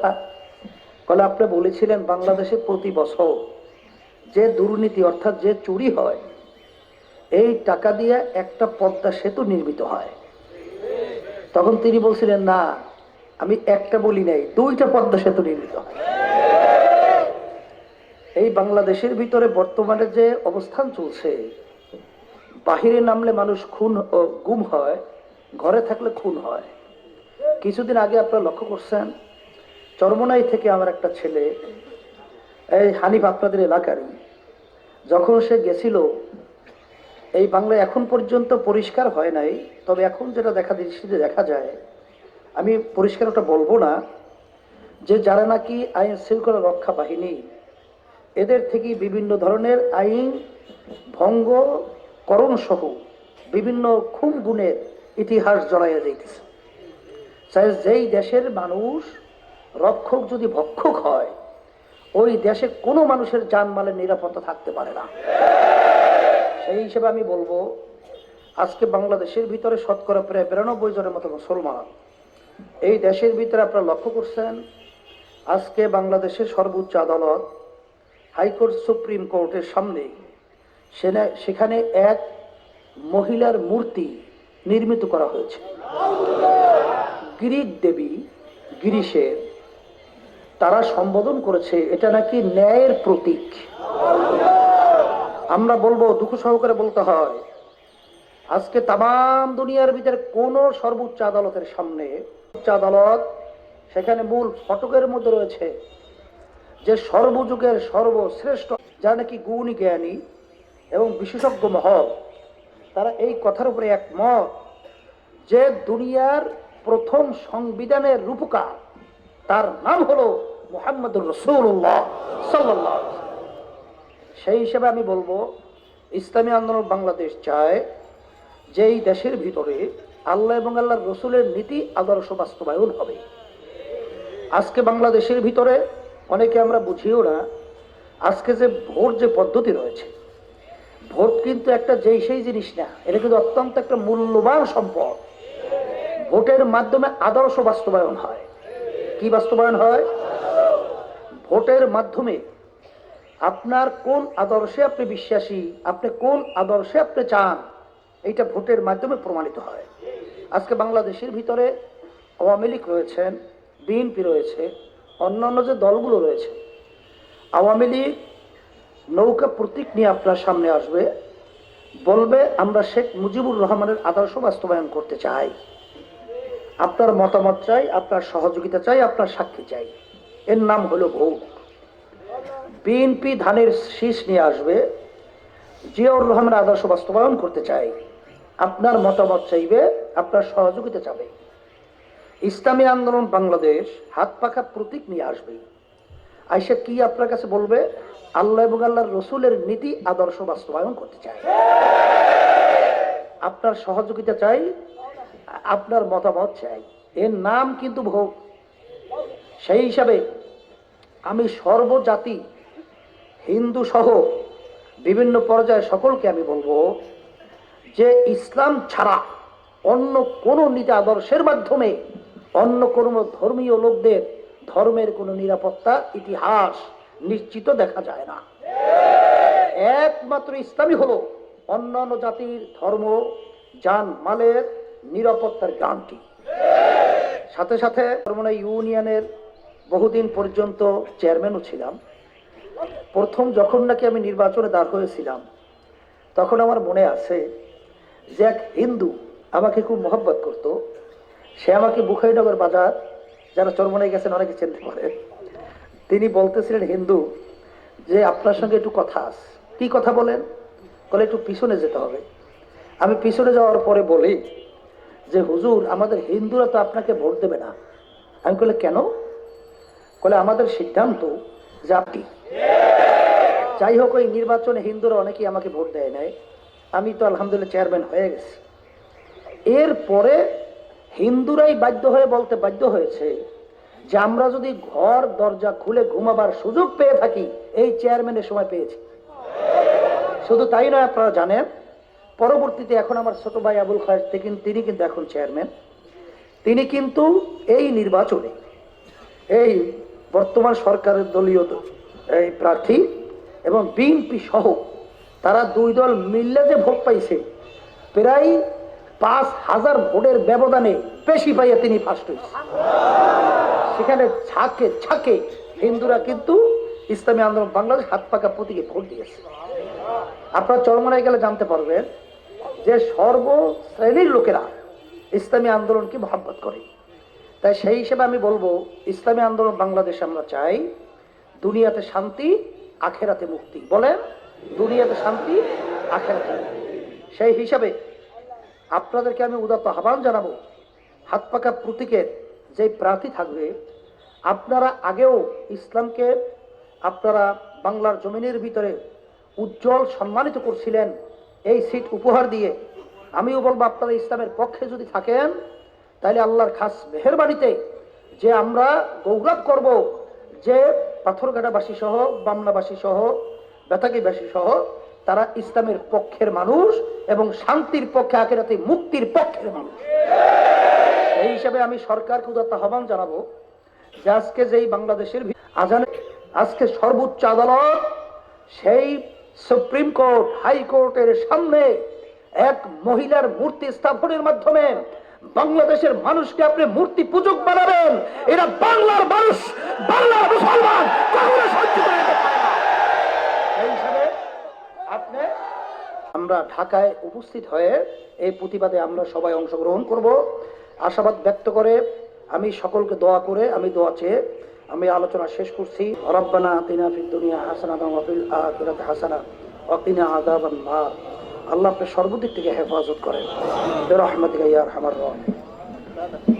কথা। বলে আপনি বলেছিলেন, বাংলাদেশে প্রতি বছর যে দুর্নীতি অর্থাৎ যে চুরি হয়, এই টাকা দিয়ে একটা পদ্মা সেতু নির্মিত হয়। তখন তিনি বলছিলেন, না, আমি একটা বলি নাই, দুইটা পদ্মা সেতু নির্মিত হয়। এই বাংলাদেশের ভিতরে বর্তমানে যে অবস্থান চলছে, বাহিরে নামলে মানুষ খুন গুম হয়, ঘরে থাকলে খুন হয়। কিছুদিন আগে আপনারা লক্ষ্য করছেন চরমনাই থেকে আমার একটা ছেলে, এই হানিফ আপনাদের এলাকারই। যখন সে গেছিল, এই বাংলায় এখন পর্যন্ত পরিষ্কার হয় নাই, তবে এখন যেটা দেখা দৃষ্টিতে দেখা যায়। আমি পরিষ্কার ওটা বলব না, যে যারা নাকি আইন শৃঙ্খলা রক্ষা বাহিনী, এদের থেকে বিভিন্ন ধরনের আইন, ভঙ্গ করণ সহ বিভিন্ন খুন গুণের ইতিহাস জড়াইয়া যাইতেছে। যেই দেশের মানুষ রক্ষক যদি ভক্ষক হয়, ওই দেশে কোনো মানুষের জানমালের নিরাপত্তা থাকতে পারে না। সেই হিসেবে আমি বলব, আজকে বাংলাদেশের ভিতরে শতকরা প্রায় বিরানব্বই জনের মতো মুসলমান। এই দেশের ভিতরে আপনারা লক্ষ্য করছেন, আজকে বাংলাদেশের সর্বোচ্চ আদালত হাইকোর্ট সুপ্রিম কোর্টের সামনে সেখানে এক মহিলার মূর্তি নির্মিত করা হয়েছে। গ্রিক দেবী গিরিশের তারা সম্বোধন করেছে, এটা নাকি ন্যায়ের প্রতীক। আমরা বলব, দুঃখ সহকারে বলতে হয়, আজকে তাম দুনিয়ার ভিতরে কোন সর্বোচ্চ আদালতের সামনে উচ্চ আদালত, সেখানে মূল ফটকের মধ্যে রয়েছে যে সর্বযুগের সর্বশ্রেষ্ঠ যা নাকি গুণী জ্ঞানী এবং বিশেষজ্ঞ মহল, তারা এই কথার উপরে একমত যে দুনিয়ার প্রথম সংবিধানের রূপকার, তার নাম হলো মোহাম্মদুর রসুল্লাহ সাল্লাহ সেই হিসেবে আমি বলব, ইসলামী আন্দোলন বাংলাদেশ চায় যে এই দেশের ভিতরে আল্লাহ এবং আল্লাহর রসুলের নীতি, আদর্শ বাস্তবায়ন হবে। আজকে বাংলাদেশের ভিতরে অনেকে আমরা বুঝিও না, আজকে যে ভোট যে পদ্ধতি রয়েছে, ভোট কিন্তু একটা যেই সেই জিনিস না, এটা কিন্তু অত্যন্ত একটা মূল্যবান সম্পদ। ভোটের মাধ্যমে আদর্শ বাস্তবায়ন হয়। কি বাস্তবায়ন হয়? ভোটের মাধ্যমে আপনার কোন আদর্শে আপনি বিশ্বাসী, আপনি কোন আদর্শে আপনি চান, এইটা ভোটের মাধ্যমে প্রমাণিত হয়। আজকে বাংলাদেশের ভিতরে আওয়ামী লীগ রয়েছেন বিএনপি রয়েছে, অন্যান্য যে দলগুলো রয়েছে, আওয়ামী লীগ নৌকা প্রতীক নিয়ে আপনার সামনে আসবে, বলবে, আমরা শেখ মুজিবুর রহমানের আদর্শ বাস্তবায়ন করতে চাই। আপনার মতামত চাই, আপনার সহযোগিতা চাই, আপনার সাক্ষী চাই। এর নাম হলো ভোট বিএনপি ধানের শীষ নিয়ে আসবে। জিয়াউর রহমানের আদর্শ বাস্তবায়ন করতে চাই আপনার মতামত চাইবে, আপনার সহযোগিতা চাবে। ইসলামী আন্দোলন বাংলাদেশ হাত পাখা প্রতীক নিয়ে আসবে। আইসা কি আপনার কাছে বলবে? আল্লাহ এবং আল্লাহর রসুলের নীতি আদর্শ বাস্তবায়ন করতে চাই আপনার সহযোগিতা চাই, আপনার মতামত চাই। এর নাম কিন্তু ভোগ। সেই হিসাবে আমি সর্বজাতি, হিন্দু সহ বিভিন্ন পর্যায়ে সকলকে আমি বলব যে ইসলাম ছাড়া অন্য কোনো নীতি আদর্শের মাধ্যমে অন্য কোনো ধর্মীয় লোকদের ধর্মের কোনো নিরাপত্তা, ইতিহাস নিশ্চিত দেখা যায় না। একমাত্র ইসলামই হলো অন্যান্য জাতির ধর্ম, যান মালের নিরাপত্তার গ্রান্টি। সাথে সাথে ইউনিয়নের বহুদিন পর্যন্ত চেয়ারম্যানও ছিলাম। প্রথম যখন নাকি আমি নির্বাচনে দাঁড় হয়েছিলাম, তখন আমার মনে আছে যে এক হিন্দু আমাকে খুব মহব্বত করত। সে আমাকে বুখাইনগর বাজার যারা চরমনাই গেছেন অনেকে চিনতে পারেন, তিনি বলতেছিলেন, হিন্দু, যে আপনার সঙ্গে একটু কথা আছে। কি কথা বলেন? বলে একটু পিছনে যেতে হবে। আমি পিছনে যাওয়ার পরে বলি যে, হুজুর, আমাদের হিন্দুরা তো আপনাকে ভোট দেবে না। আমি বলে কেন? বলে আমাদের সিদ্ধান্ত আপনি যাই হোক, ওই নির্বাচনে হিন্দুরা অনেকেই আমাকে ভোট দেয় নাই। আমি তো আলহামদুলিল্লাহ চেয়ারম্যান হয়ে গেছি। এরপরে হিন্দুরাই বাধ্য হয়ে বলতে বাধ্য হয়েছে যে আমরা যদি ঘর, দরজা খুলে ঘুমাবার সুযোগ পেয়ে থাকি, এই চেয়ারম্যানের সময় পেয়েছি। শুধু তাই নয়, আপনারা জানেন, পরবর্তীতে এখন আমার ছোট ভাই আবুল খায়ের তিনি কিন্তু এখন চেয়ারম্যান তিনি কিন্তু এই নির্বাচনে, এই বর্তমান সরকারের দলীয় এই প্রার্থী এবং বিএনপি সহ তারা দুই দল মিললে যে ভোট পাইছে, প্রায় পাঁচ হাজার ভোটের ব্যবধানে বেশি পাইয়া তিনি ফার্স্ট হয়েছে সেখানে ছাকে ছাকে হিন্দুরা কিন্তু ইসলামী আন্দোলন বাংলাদেশ হাত পাকা প্রতীকে ভোট দিয়েছে। আপনারা চরমনায় গেলে জানতে পারবেন যে সর্বশ্রেণীর লোকেরা ইসলামী আন্দোলনকে মহাব্বত করে। তাই সেই হিসেবে আমি বলব, ইসলামী আন্দোলন বাংলাদেশে আমরা চাই, দুনিয়াতে শান্তি, আখেরাতে মুক্তি। বলেন, দুনিয়াতে শান্তি, আখেরাতে সেই হিসাবে আপনাদেরকে আমি উদাত্ত আহ্বান জানাব, হাত পাকা প্রতীকের যে প্রার্থী থাকবে, আপনারা আগেও ইসলামকে আপনারা বাংলার জমিনের ভিতরে উজ্জ্বল সম্মানিত করছিলেন, এই সিট উপহার দিয়ে। আমিও বলব, আপনারা ইসলামের পক্ষে যদি থাকেন তাহলে আল্লাহর খাস মেহরবানিতে যে আমরা গৌরব করব, যে পাথরঘাটাবাসী সহ বামনাবাসী সহ বেতাকিবাসী সহ, তারা ইসলামের পক্ষের মানুষ এবং শান্তির পক্ষে, আখেরাতে মুক্তির পক্ষের মানুষ। এই হিসাবে আমি সরকারকে উদাত্ত আহ্বান জানাব যে আজকে যেই বাংলাদেশের আজানে আজকে সর্বোচ্চ আদালত সেই সুপ্রিম কোর্ট, হাইকোর্টের সামনে এক মহিলার মূর্তি স্থাপনের মাধ্যমে বাংলাদেশের মানুষকে আপনি মূর্তি পূজক বানাবেন। এরা বাংলার মানুষ, বাংলার মুসলমান আমরা ঢাকায় উপস্থিত হয়ে এই প্রতিবাদে আমরা সবাই অংশগ্রহণ করব। আশাবাদ ব্যক্ত করে আমি সকলকে দোয়া করে আমি দোয়া চেয়ে আমি আলোচনা শেষ করছি। রব্বানা আতিনা ফিদ হাসানা ওয়া ফিল আখিরাতি হাসানা ওয়া কিনা আল্লাহ আপনার সর্বদিক থেকে হেফাজত করেন। রহমতিকা ইয়া আরহামার রাহিম